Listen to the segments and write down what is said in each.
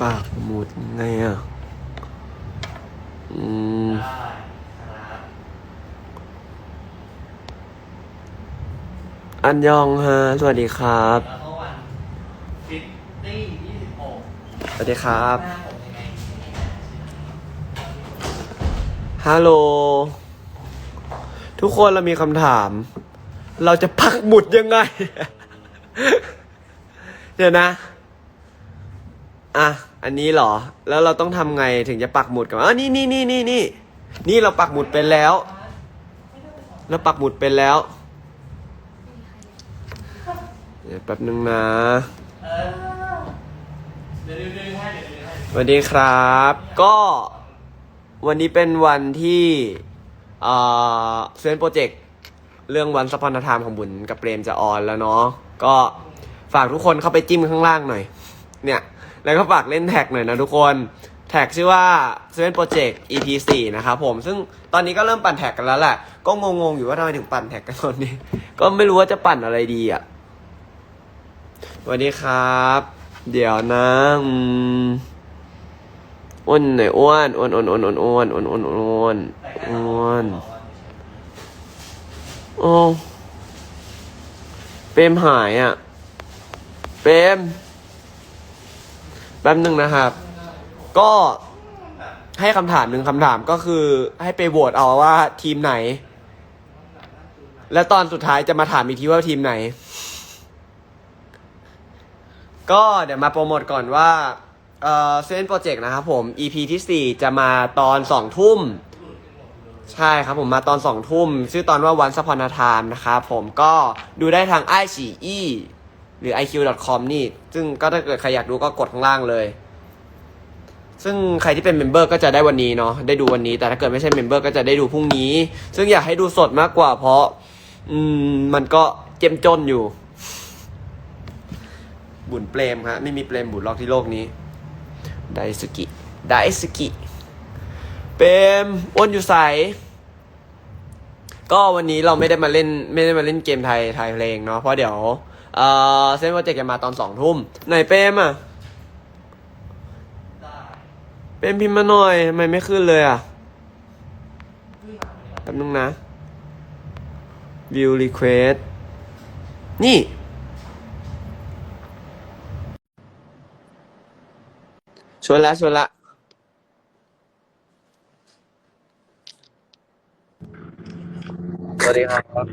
ปากหมุดไงอะ อืมได้ครับอันยองฮะ สวัสดีครับ แล้วก็วันฟิตตี้ยี่สิบหกสวัสดีครับ หน้าผมยังไงฮัลโหล ทุกคนเรามีคำถาม เราจะปักหมุดยังไง เดี๋ยวนะ อะ อันนี้เหรอ แล้วเราต้องทำไงถึงจะปักหมุดกันอ๋อนี่นี่นี่นี่นี่ นี่เราปักหมุดเป็นแล้ว เราปักหมุดเป็นแล้ว เดี๋ยวแป๊บนึงนะ เดี๋ยวดึงให้เดี๋ยวดึงให้สวัสดีครับ ก็วันนี้เป็นวันที่เอ่อเซนโปรเจกต์เรื่องวันสปอนธามของบุญกับเปรมจะออนแล้วเนาะก็ฝากทุกคนเข้าไปจิ้มข้างล่างหน่อย เนี่ย แล้วก็ฝากเล่นแท็กหน่อยนะทุกคน แท็กชื่อว่า Seven Project EP 4นะครับผม ซึ่งตอนนี้ก็เริ่มปั่นแท็กกันแล้วแหละ ก็งงๆอยู่ว่าทำไมถึงปั่นแท็กกันตอนนี้ ก็ไม่รู้ว่าจะปั่นอะไรดีอะสวัสดีครับ เดี๋ยวนะอ้วนหน่อยอ้วนอ้วนอ้วนอ้วนอ้วนอ้วนอ้วนอ้วนอ้วนแต่แค่อ้วนบอกว่าโอ้เปมหายอะเปม แป๊บหนึ่งนะครับ ก็ให้คำถามหนึ่งคำถามก็คือให้ไปโหวตเอาว่าทีมไหน แล้วตอนสุดท้ายจะมาถามอีกทีว่าทีมไหน ก็เดี๋ยวมาโปรโมทก่อนว่าเอ่อเซนโปรเจกต์นะครับผม EP ที่ 4 จะมาตอน2ทุ่ม ใช่ครับผมมาตอน2ทุ่ม ชื่อตอนว่าวันสพนาทามนะครับผมก็ดูได้ทางไอฉีอี หรือ iq.com นี่ ซึ่งก็ถ้าเกิดใครอยากดูก็กดข้างล่างเลย ซึ่งใครที่เป็นเมมเบอร์ก็จะได้วันนี้เนาะ ได้ดูวันนี้ แต่ถ้าเกิดไม่ใช่เมมเบอร์ก็จะได้ดูพรุ่งนี้ ซึ่งอยากให้ดูสดมากกว่าเพราะ อืม มันก็เจ็มจนอยู่ บุญเปรมฮะ ไม่มีเปรมบุญล็อกที่โลกนี้ ไดสกิ ไดสกิ เปรมอ้วนอยู่ใสก็วันนี้เราไม่ได้มาเล่น ไม่ได้มาเล่นเกมไทยไทยเพลงเนาะ เพราะเดี๋ยว เอ่อเซนโปรเจกต์จะมาตอนสองทุ่มไหนเปรมอะได้เปรมพิมพ์มาหน่อยทำไมไม่ขึ้นเลยอะแป๊บนึงนะ view request นี่ ชวนละชวนละสวัสดีครับ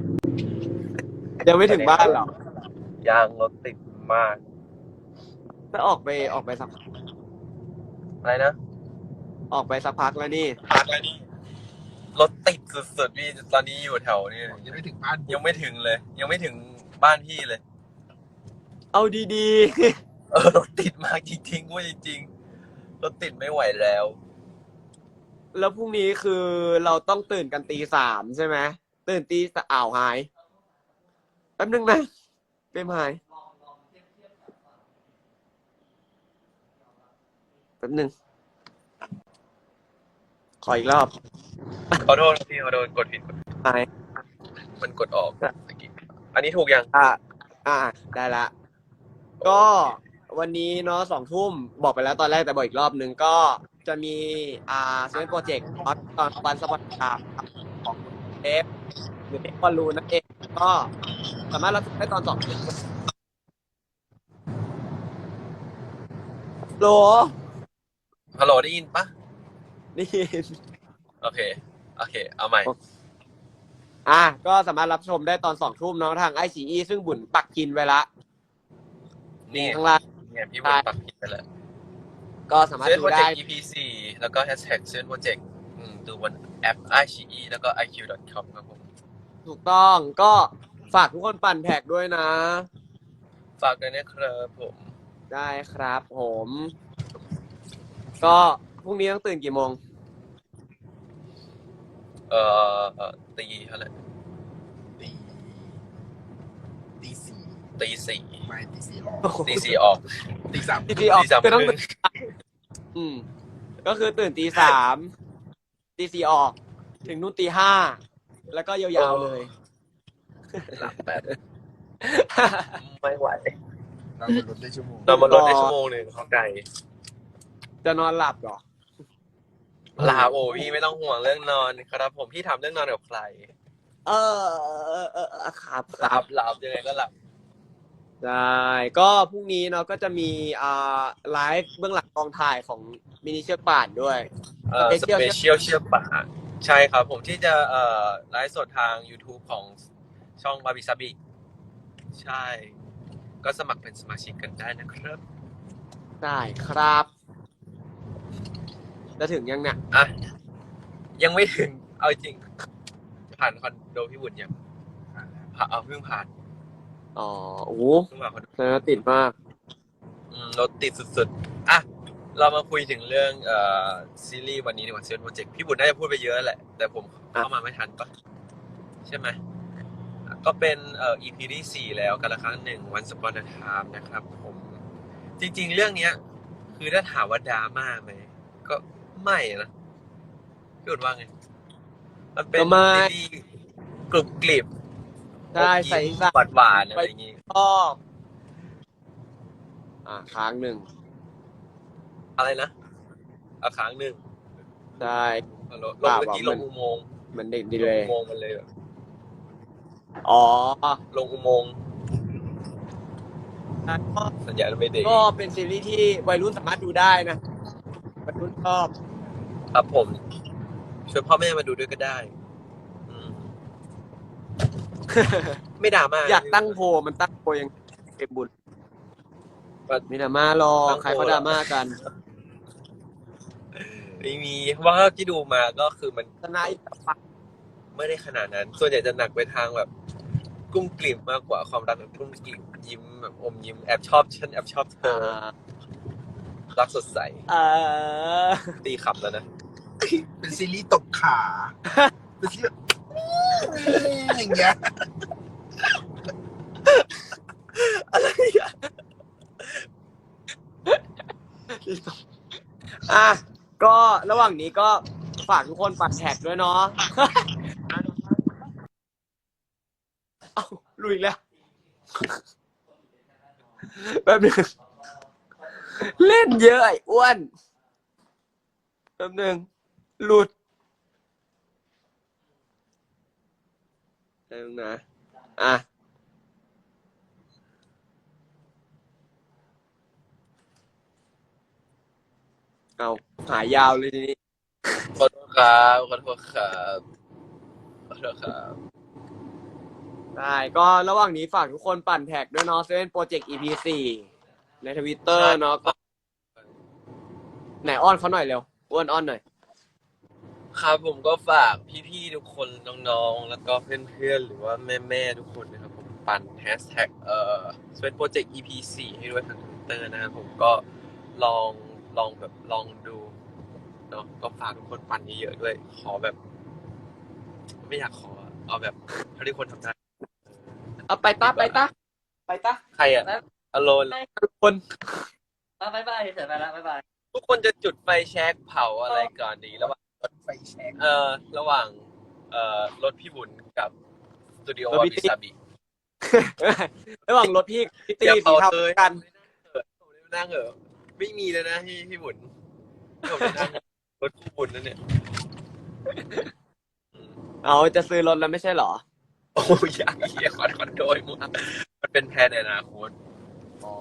ยังไม่ถึงบ้านเหรอ ยางรถติดมาก ถ้าออกไปออกไปสักอะไรนะ ออกไปสักพักแล้วนี่รถติดสุดๆพี่ตอนนี้อยู่แถวนี้ยังไม่ถึงบ้านยังไม่ถึงเลย ยังไม่ถึงบ้านพี่เลย เอาดีเออรถติดมากจริงๆเว่าจริงๆรถติดไม่ไหวแล้ว ๆ แล้วพรุ่งนี้คือเราต้องตื่นกันตีสามใช่ไหมตื่นตีสอ้าวหายแป๊บนึงนะ เป็นหายแป๊บนึงขออีกรอบขอโทษพี่ขอโทษกดผิดหาย มันกดออกเมื่อกี้อันนี้ถูกยังอะอะได้ละ ก็วันนี้เนาะสองทุ่มบอกไปแล้วตอนแรกแต่บอกอีกรอบหนึ่งก็จะมีอ่าเซเว่นโปรเจกต์ตอนวันสปอร์ตคาของเอฟหรือเอฟบอลลูนนั่นเองก็ สามารถรับชมได้ตอนสองทุ่มโหลฮัลโหลได้ยินปะนี่โอเค โอเค เอาใหม่ อะก็สามารถรับชมได้ตอนสองทุ่มเนาะทางไอซีอีซึ่งบุญปักกินไว้ละนี่ข้างล่าง เนี่ยพี่บุญปักผิดไปแล้วก็สามารถเซนดูโปรเจได้กต์ EP 4แล้วก็แฮชแท็กเซนโปรเจกต์ดูบนแอป i อ e แล้วก็ iq.com ครับผม ถูกต้องก็ ฝากทุกคนปั่นแท็กด้วยนะ ฝากด้วยนะครับผม ได้ครับผม ก็พรุ่งนี้ต้องตื่นกี่โมง เอ่อตีเท่าไหร่ตีตีสี่ตีสี่ไม่ตีสี่ออกตีสี่ออกตีสามตีสี่ออกตีสามคือต้องครึ่งอืม ก็คือตื่นตีสามตีสี่ออก ถึงนู่นตีห้า แล้วก็ยาวๆเลย หลับแบบไม่ไหว เราเป็นรถได้ชั่วโมงเรามาลดได้ชั่วโมงหนึ่งเขาไก่จะนอนหลับเหรอ ลาโอพี่ไม่ต้องห่วงเรื่องนอนครับ ผมพี่ทำเรื่องนอนกับใครเออเออเออเออครับคหรัลับบหลับยังไงก็หลับใช่ก็พรุ่งนี้เนาะก็จะมีอ่าไลฟ์เบื้องหลังกองถ่ายของมินิเชือกป่านด้วย เอ่อส Special เปเชียลเชื่อป่าใช่ครับ ผมที่จะเอ่อไลฟ์สดทาง YouTube ของ ช่องบาบิซาบิใช่ ก็สมัครเป็นสมาชิกกันได้นะครับได้ครับ จะถึงยังเนี่ย อะยังไม่ถึงเอาจริง ผ่านคอนโดพี่บุญยังผ่านเอาเพิ่งผ่านอ๋อ โอ้โหเพิ่งผ่านคอนโดแสดงว่าติดมาก อืมรถติดสุดๆ อะ เรามาคุยถึงเรื่องเอ่อซีรีส์วันนี้ดีกว่าเซนโปรเจกต์พี่บุญน่าจะพูดไปเยอะแหละ แต่ผมเข้ามาไม่ทันปะใช่ไหมอะ ก็เป็นเอ่อ EP ที่สี่แล้วกันละครั้งหนึ่งวันสปอนเ t ามนะครับ ผม จริง ๆ เรื่องเนี้ย คือถ้าถามว่าดราม่าไหมก็ไม่นะพี่บุญว่าไง มันเป็นก็ไม่ ซีรีส์กรุบกริบใช่ใส่ใส่หวานหวานๆอะไรอย่างงี้ ชอบอ่าค้างหนึ่งอะไรนะเอาครั้งหนึ่งใช่เอาลงลงเมื่อกี้ลงอุโมงค์เหมือนเด็กดีลเลงย อุโมงค์มันเลยแบบ อ๋อ ลงอุโมงค์ก็สัญญาณไม่ดีก็เป็นซีรีส์ที่วัยรุ่นสามารถดูได้นะวัยรุ่นชอบ ครับผมชวนพ่อแม่มาดูด้วยก็ได้อืมไม่ด่ามากอยากตั้งโพลมันตั้งโพลยังเก็บบุญมีดราม่ารอใครเขาดราม่ากันไม่มีเพราะว่าที่ดูมาก็คือมันชนะอีกฝั่งไม่ได้ขนาดนั้น ส่วนใหญ่จะหนักไปทางแบบ กุ้มกลิ่มมากกว่าความรักแบบกุ้มกลิ่มยิ้มแบบอมยิ้มแอบชอบฉันแอบชอบเธอ่อารักสดใสเออตีขำแล้วนะเป็นซีรีส์ตกขาเป็นซีรีส์อย่างเงี้ยอะก็ระหว่างนี้ก็ฝากทุกคนปัดแท็กด้วยเนาะ เอา ลุยแล้วแป๊บนึงเล่นเยอะไอ้อ้วนแป๊บนึงหลุดแป๊บนึงนะอะเอาหายาวเลยทีนี้ ขอโทษครับ ขอโทษครับ ขอโทษครับ ได้ก็ระหว่างนี้ฝากทุกคนปั่นแท็กด้วยเนาะเซเว่นโปรเจกต์ EP สี่ในทวิตเตอร์เนาะก็ไหนอ้อนเขาหน่อยเร็วอ้วนอ้อนหน่อย ครับผมก็ฝากพี่ๆทุกคนน้องๆ แล้วก็เพื่อนๆ หรือว่าแม่ๆ ทุกคนนะครับผมปั่นแฮชแท็กเอ่อสเปนโปรเจกต์ EP 4ให้ด้วยทางทวิตเตอร์นะครับผมก็ลองลองแบบลองดูเนาะก็ฝากทุกคนปั่นเยอะๆด้วย ขอแบบ ไม่อยากขออะเอาแบบเท่าที่คนทำได้ เอาไปตาไปตาไปตาใครอะอโลนทุกคน บายบายเสร็จไปแล้วบายบายทุกคนจะจุดไฟแช็กเผาอะไรก่อนดีระหว่างไฟแช็กเอ่อระหว่าง เอ่อรถพี่บุญกับสตูดิโอวาบิซาบิระหว่างรถพี่พี่ตีอย่าสีเผาเทาเลยกัน ผมได้นั่งเหรอไม่มีเลยนะพี่พี่บุญผมได้นั่งรถคู่บุญนั่นเนี่ยอืมเอาจะซื้อรถแล้วไม่ใช่เหรอ โอ้ยอยากเฮียคอนคอนโดยมั้งมันเป็นแพลนในอนาคตอ๋อ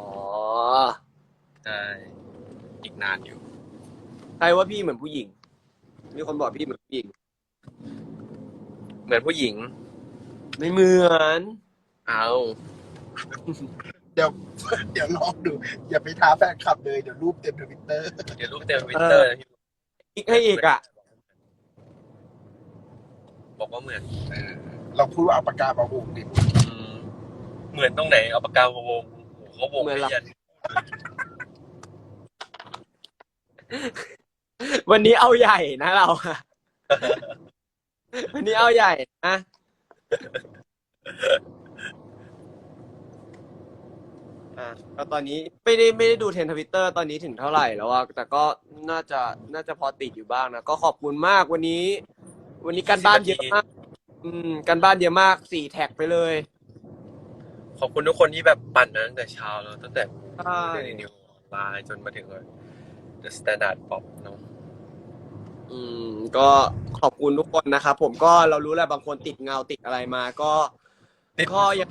ใช่อีกนานอยู่ ใครว่าพี่เหมือนผู้หญิง มีคนบอกพี่เหมือนผู้หญิง เหมือนผู้หญิง ไม่เหมือน เอาเดี๋ยว เดี๋ยวลองดู อย่าไปท้าแฟนคลับเลย เดี๋ยวรูปเต็มทวิตเตอร์เดี๋ยวรูปเต็มทวิตเตอร์นะพี่อีกให้อีกอะ บอกว่าเหมือนเออลองพูดว่าเอาปากกามาวงดิอืมเหมือนตรงไหนเอาปากกามาวงโอ้โหเขาวงเหมือนไม่เรายันวันนี้เอาใหญ่นะเราอะวันนี้เอาใหญ่นะอะก็ตอนนี้ไม่ได้ไม่ได้ดูเทรนทวิตเตอร์ตอนนี้ถึงเท่าไหร่แล้วอะแต่ก็น่าจะน่าจะพอติดอยู่บ้างนะ ก็ขอบคุณมากวันนี้ วันนี้การบ้านเยอะมาก อืมการบ้านเยอะมากสี่แท็กไปเลยขอบคุณทุกคนที่แบบปั่นมาตั้งแต่เช้าแล้วตั้งแต่ใช่เดนิวไลน์จนมาถึงเลย The Standard Pop เนอะอืม ก็ขอบคุณทุกคนนะครับผมก็เรารู้แหละบางคนติดเงาติดอะไรมา ก็ก็ยัง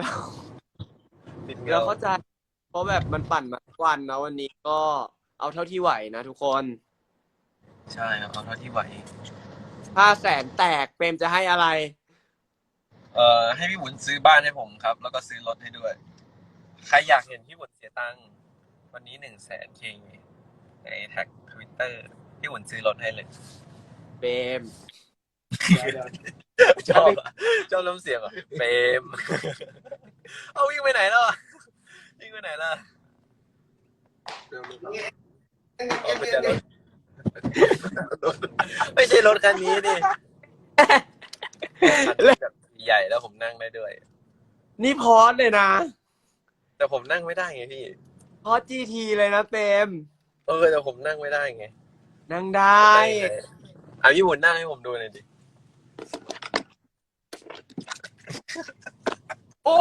เราติดเราเงาเข้าใจ เพราะแบบมันปั่นมาทุกวันนะวันนี้ก็เอาเท่าที่ไหวนะทุกคน ใช่ครับเอาเท่าที่ไหว ถ้าแสนแตกเปรมจะให้อะไร เอ่อให้พี่บุญซื้อบ้านให้ผมครับ แล้วก็ซื้อรถให้ด้วย ใครอยากเห็นพี่บุญเสียตังค์วันนี้หนึ่งแสนเคในแท็กทวิตเตอร์พี่บุญซื้อรถให้เลย เปรมชอบอะชอบน้ำเสียงเหรอะเฟรมเอาวิ่งไปไหนแล้วอะวิ่งไปไหนล่ะเอาไม่ใช่รถ ไม่ใช่รถคันนี้ดิแบบใหญ่แล้วผมนั่งได้ด้วย นี่พอสเลยนะ แต่ผมนั่งไม่ได้ไงพี่ พอสจีทีเลยนะเปรมเออแต่ผมนั่งไม่ได้ไง นั่งได้ เอาพี่บุญนั่งให้ผมดูหน่อยดิ โอ้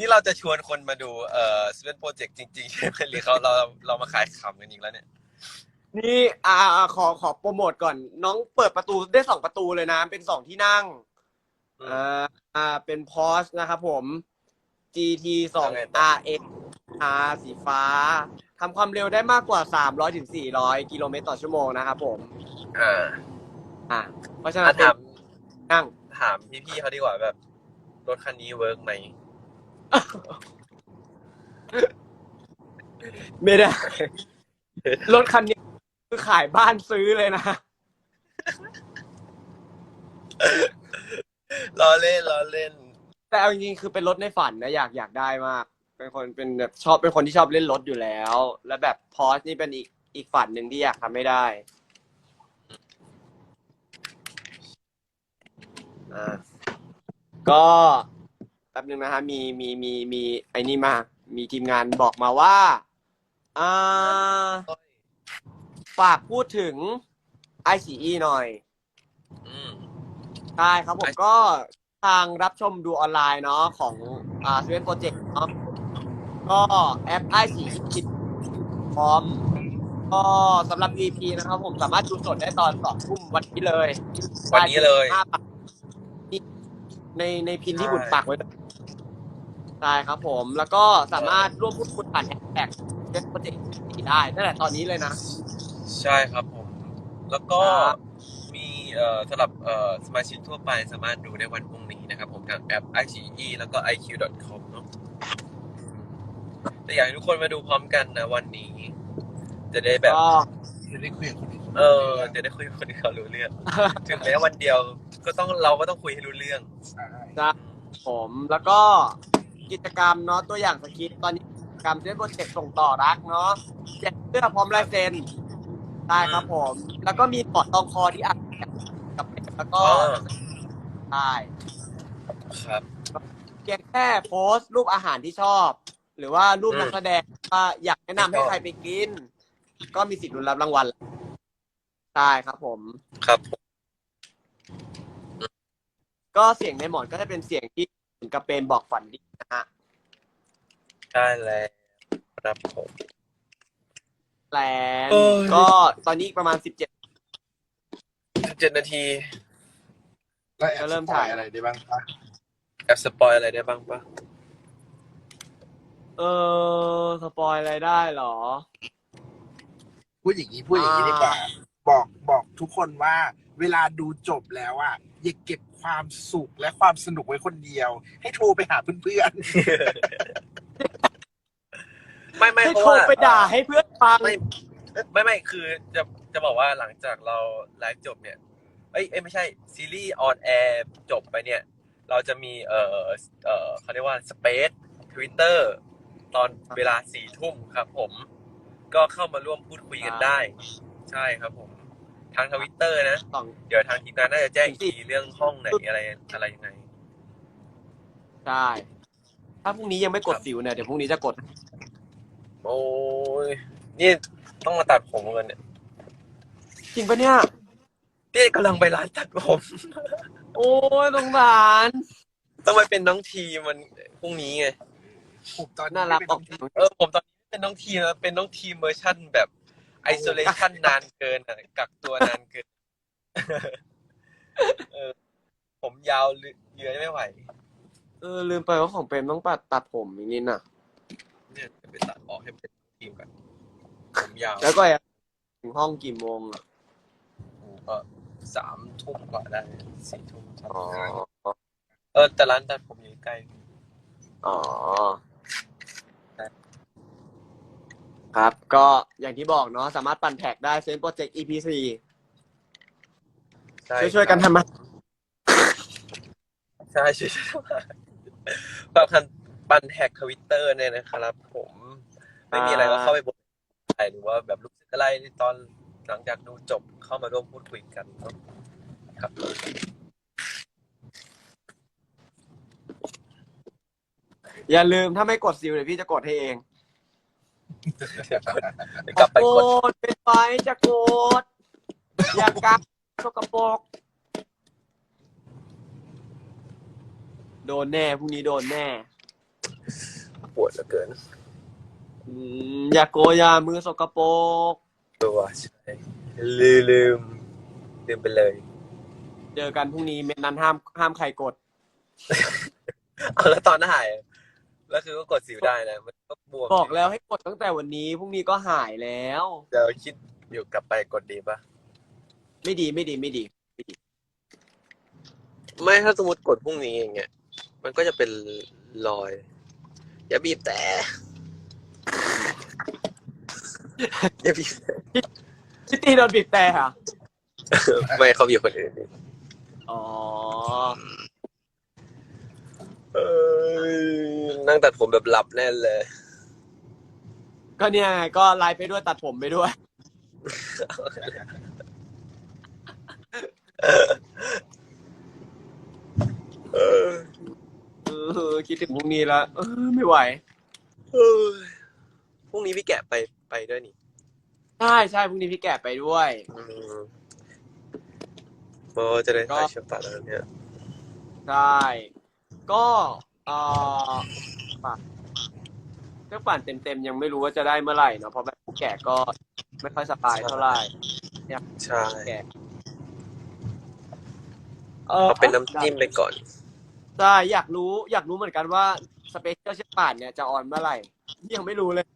นี่เราจะชวนคนมาดูเอ่อสเปนโปรเจกต์จริงๆใช่ไหมหรือเขาเราเรามาขายขำกันอีกแล้วเนี่ย นี่อ่าอ่าขอขอโปรโมทก่อน น้องเปิดประตูได้สองประตูเลยนะ เป็นสองที่นั่งอืม อ่าอ่าเป็นพอสนะครับผม GT สองแล้วไงต่อ RX R สีฟ้าทำความเร็วได้มากกว่า 300ถึง400 กิโลเมตรต่อชั่วโมงนะครับผม อ่า อ่าเพราะฉะนั้อะนเป็นถามนั่ง ถามพี่ๆเขาดีกว่าแบบรถคันนี้เวิร์กไหม ไม่ได้ รถคันนี้คือขายบ้านซื้อเลยนะ ล้อเล่นล้อเล่น แต่เอาจริงๆคือเป็นรถในฝันนะอยากอยากได้มาก เป็นคนเป็นแบบชอบเป็นคนที่ชอบเล่นรถอยู่แล้ว แล้วแบบพอสนี่เป็นอีกอีกฝันหนึ่งที่อยากทำไม่ได้อ่าก็แป๊บนึงนะฮะมีมีมีมีไอ้นี่มา มีทีมงานบอกมาว่าอ่าฝากพูดถึง ICE หน่อยอืม ใช่ครับผม ก็ทางรับชมดูออนไลน์เนาะของอ่าเซเว่นโปรเจกต์เนาะก็แอปไอสีคิดพร้อม ก็สำหรับ EP นะครับผมสามารถดูสดได้ตอนสองทุ่มวันนี้เลยวันนี้เลยห้าบาทในในพินที่บุญปักไว้ด้วย ใช่ครับผมแล้วก็สามารถร่วมพูดคุยผ่านแฮชแท็กเซเว่นโปรเจกต์ได้ตั้งแต่ตอนนี้เลยนะ ใช่ครับผม แล้วก็ครับ มีเอ่อสำหรับเอ่อสมาชิกทั่วไปสามารถดูได้วันพรุ่งนี้นะครับผมทางแอป iQIYI แล้วก็ iq.com เนอะแต่อยากให้ทุกคนมาดูพร้อมกันนะวันนี้ จะได้แบบ ก็จะได้คุยกับคนอื่นเออจะได้คุยกับคนที่เขารู้เรื่อง ถึงแม้วันเดียวก็ต้องเราก็ต้องคุยให้รู้เรื่อง ใช่จะผมแล้วก็ กิจกรรมเนาะตัวอย่างสคริปต์ตอนนี้กิจกรรมเล่นโปรเจกต์ส่งต่อรักเนาะแจกเสื้อพร้อมลายเซ็นได้ครับผม แล้วก็มีปอดตองคอที่อัดกับแล้วก็อ๋อได้ครับเพียงแค่โพสต์รูปอาหารที่ชอบ หรือว่ารูปอืมนักแสดงว่าอยากแนะนำให้ใครไปกิน ก็มีสิทธิ์ลุ้นรับรางวัลได้ครับผม ครับผมก็เสียงในหมอนก็จะเป็นเสียงที่ เหมือนกับเป็นบอกฝันดีนะฮะได้แล้วครับผม แลนเออ ก็ตอนนี้ประมาณสิบเจ็ดเจ็ดนาทีแล้วแอบก็เริ่สมปอถ่ายยอะไรได้บ้างคะแอบสปอยอะไรได้บ้างปะเออ สปอยอะไรได้เหรอ พูดอย่างนี้พูดอย่างนี้ดีกว่าบอกบอก ทุกคนว่าเวลาดูจบแล้วอะอย่าเก็บความสุขและความสนุกไว้คนเดียว ให้โทรไปหาเพื่อนไม่ไม่ให้เพราะโทรว่าไปด่าให้เพื่อนฟัง ไม่ไม่ไม่คือจะจะบอกว่าหลังจากเราไลฟ์จบเนี่ยเอ้ยเอ้ยไม่ใช่ซีรีส์ออนแอร์จบไปเนี่ย เราจะมีเอ่อเอ่อเขาเรียกว่าสเปซทวิตเตอร์ตอนเวลาสี่ทุ่มครับผม ก็เข้ามาร่วมพูดคุยกันได้ ใช่ครับผม ทางทวิตเตอร์นะสอง เดี๋ยวทางทีมงานน่าจะแจ้งอีกทีเรื่องห้องไหนอะไรอะไรยังไงใช่ถ้าพรุ่งนี้ยังไม่กดสิวเนี่ย เดี๋ยวพรุ่งนี้จะกด โอ้ยนี่ต้องมาตัดผมกันเนี่ยจริงปะเนี่ยนี่กำลังไปร้านตัดผม โอ้ยสงสารต้องไปเป็นน้องทีมันพรุ่งนี้ไง ผมตอนนี้น่ารักเป็นอน้ออกงทีเออผมตอนนี้เป็นน้องทีมนะเป็นน้องทีมเวอร์ชั่นแบบ ไอโซเลชันนานเกินอะกักตัวนานเกินเออผมยาวเยือยไม่ไหว เออลืมไปว่าของเปรมต้องปัดตัดผมอีกนิดน่ะ เนี่ยจะไปตัดออกให้เป็นทีมกันผมยาวแล้วก็ถึงห้องกี่โมงอะก็สามทุ่มกว่าได้สี่ทุ่มสามอ๋อทุ่มเออแต่ร้านตัดผมอยู่ใกล้ อ๋อ ครับ ก็อย่างที่บอกเนาะสามารถปั่นแท็กได้เซนโปรเจกต์ EP 4ใช่ช่วยๆกันทำมาใช่ช่วยๆทำมาฝากคันปันแท็กทวิตเตอร์เนี่ยนะครับ ผม ไม่มีอะไรก็เข้าไปบนอะไรหรือว่าแบบรู้สึกอะไรตอนหลังจากดูจบเข้ามาร่วมพูดคุยกันเนอะครับอย่าลืมถ้าไม่กดซิลเดี๋ยวพี่จะกดให้เองเดี๋ยว ก่อนเดี๋ยวกลับไปกดดเป็นไฟจะกดอย่ากักสกปรกโดนแน่พรุ่งนี้โดนแน่ปวดเหลือเกิน อืมอย่าโกยามือสกปรกตัวใช่ลืมลืมลืมไปเลย เจอกันพรุ่งนี้เม็ดนั้นห้ามห้ามใครกด เอาแล้วตอนถ่าย แล้วคือก็กดสิวได้นะมันก็บวมบอกแล้วให้กดตั้งแต่วันนี้พรุ่งนี้ก็หายแล้ว เดี๋ยวคิดอยู่กลับไปกดดีปะไม่ดีไม่ดีไม่ดีไม่ถ้าสมมติกดพรุ่งนี้อย่างเงี้ยมันก็จะเป็นรอย อย่าบีบแต่ อย่าบีบแต่ชิตตี้โดนบีบแต่ค่ะ ไม่เขาบีบคนอื่นดิอ๋อเออ นั่งตัดผมแบบหลับแน่เลย ก็เนี่ยไงก็ไลฟ์ไปด้วยตัดผมไปด้วย เออเออคิดถึงพรุ่งนี้แล้วเออไม่ไหว เออพรุ่งนี้พี่แกะไปไปด้วยนี่ใช่ใช่พรุ่งนี้พี่แกะไปด้วย อืมโอ้จะได้ถ่ายเชือกตัดแล้วเนี่ย ใช่ ก็เออปั่นเครื่องปั่นเต็มๆ ยังไม่รู้ว่าจะได้เมื่อไหร่เนาะเพราะแบบผู้แก่ก็ไม่ค่อยสบายเท่าไหร่ใช่แก่เอาเป็นน้ำจิ้มไปก่อน ใช่อยากรู้อยากรู้เหมือนกันว่าสเปเชียลเชฟป่านเนี่ยจะออนเมื่อไหร่ยังไม่รู้เลย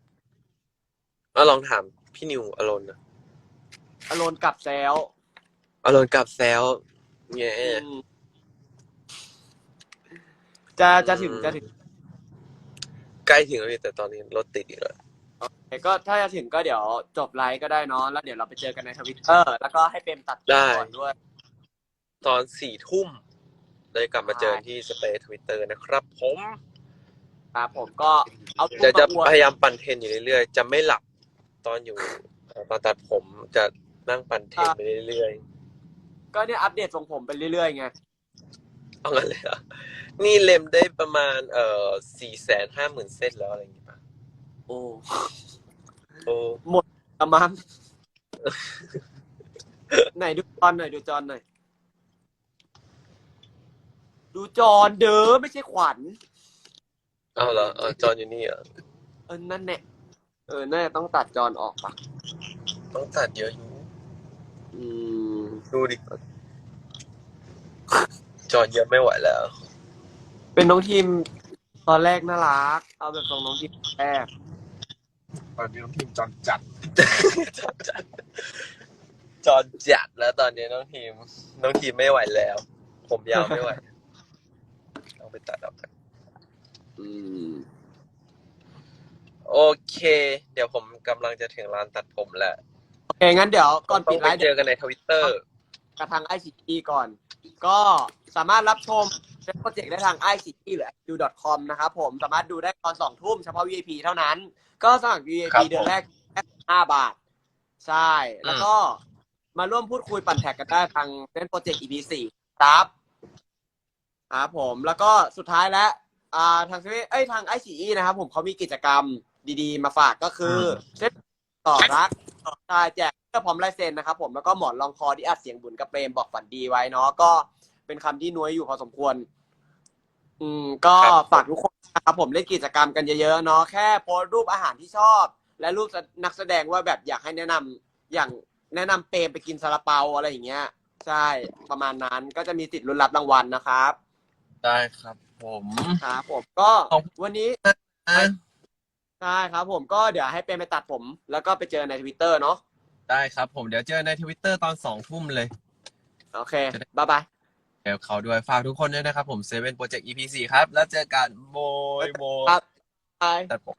ก็ลองถามพี่นิวอารอนนะอารมณ์กับแซวอารอนกับแซวแง่อืม จะจะถึงจะถึงใกล้ถึงแล้วพี่แต่ตอนนี้รถติดอีกแล้วก็ถ้าจะถึงก็เดี๋ยวจบไลฟ์ก็ได้เนาะแล้วเดี๋ยวเราไปเจอกันในทวิตเตอร์แล้วก็ให้เปรมตัดต่อก่อนด้วย ตอนสี่ทุ่มเลยกลับมาเจอที่สเปซทวิตเตอร์นะครับ ผมครับผมก็เอาเดี๋ยวจะรูปมาอวดพยายามปั่นเทรนอยู่เรื่อยๆจะไม่หลับตอนอยู่เอ่อตอนตัดผมจะนั่งปั่นเทรนไปเรื่อยก็เนี่ยอัปเดตทรงผมไปเรื่อยๆไงๆ เอางั้นเลยเหรอะนี่เล็มได้ประมาณ เอ่อสี่แสนห้าหมื่นเส้นแล้วอะไรอย่างงี้ป่ะโอ้โอ้ประมาณไหนดูจอนหน่อยดูจอนหน่อย ดูจอนเด้อไม่ใช่ขวัญ เอาเหรอเออจอนอยู่นี่เหรอะเออนั่นแหละเออน่าจะต้องตัดจอนออกปะต้องตัดเยอะอยู่อืม ดูดิ จอนเยอะไม่ไหวแล้ว เป็นน้องทีมตอนแรกน่ารัก เอาแบบทรงน้องทีมแรกตอนนี้น้องทีมจอนจัดจอนจัดจอนจัดแล้วตอนนี้น้องทีม น้องทีมไม่ไหวแล้ว ผมยาวไม่ไหวต้องไปตัดออกกันอืมโอเค เดี๋ยวผมกำลังจะถึงร้านตัดผมแล้วโอเคงั้นเดี๋ยวก่อนต้อปิงดไปไลฟ์เจอกันในทวิตเตอร์ กระทางไอซีก่อน ก็สามารถรับชมเป็นโปรเจกต์ได้ทาง i c t หรือ i q com นะครับผมสามารถดูได้ตอนสองทุ่มเฉพาะ VIP เท่านั้น ก็สมัครครั VIP บผมเดือนแรกแค่ห้าบาท ใช่ แล้วก็มาร่วมพูดคุยปั่นแท็กกันได้ทางเล่นโปรเจกต์ EP สี่ครับครับผมแล้วก็สุดท้ายแล้วอ่าทางเอ้ยทางไอซีนะครับผมเขามีกิจกรรมดีๆ มาฝากก็คือเซ็ตต่อรักใช่แจกเสื้ อพร้อมลายเซ็นนะครับผมแล้วก็หมอนรองคอที่อัดเสียงบุญกับเปรมบอกฝันดีไว้เนาะก็เป็นคำที่น้วยอยู่พอสมควร อือืมก็ครับฝากทุกคนนะครับผมเล่นกิจกรรมกันเยอะๆเนาะแค่โพสต์รูปอาหารที่ชอบ และรูปนักแสดงว่าแบบอยากให้แนะนำอย่างแนะนำเปรมไปกินซาลาเปาอะไรอย่างเงี้ย ใช่ประมาณนั้นก็จะมีสิทธิ์ลุ้นรับรางวัลนะครับได้ครับผมครับผมก็ขอบคุณวันนี้ อะ ใช่ครับผมก็เดี๋ยวให้เปรมไปตัดผม แล้วก็ไปเจอในทวิตเตอร์เนาะ ได้ครับผมเดี๋ยวเจอในทวิตเตอร์ตอนสองทุ่มเลย โอเค บ๊ายบาย เดี๋ยวเขาด้วยฝากทุกคนด้วยนะครับผมเซเว่นโปรเจกต์ EP สี่ครับ แล้วเจอกันโบยโบยครับบาย ตัดผม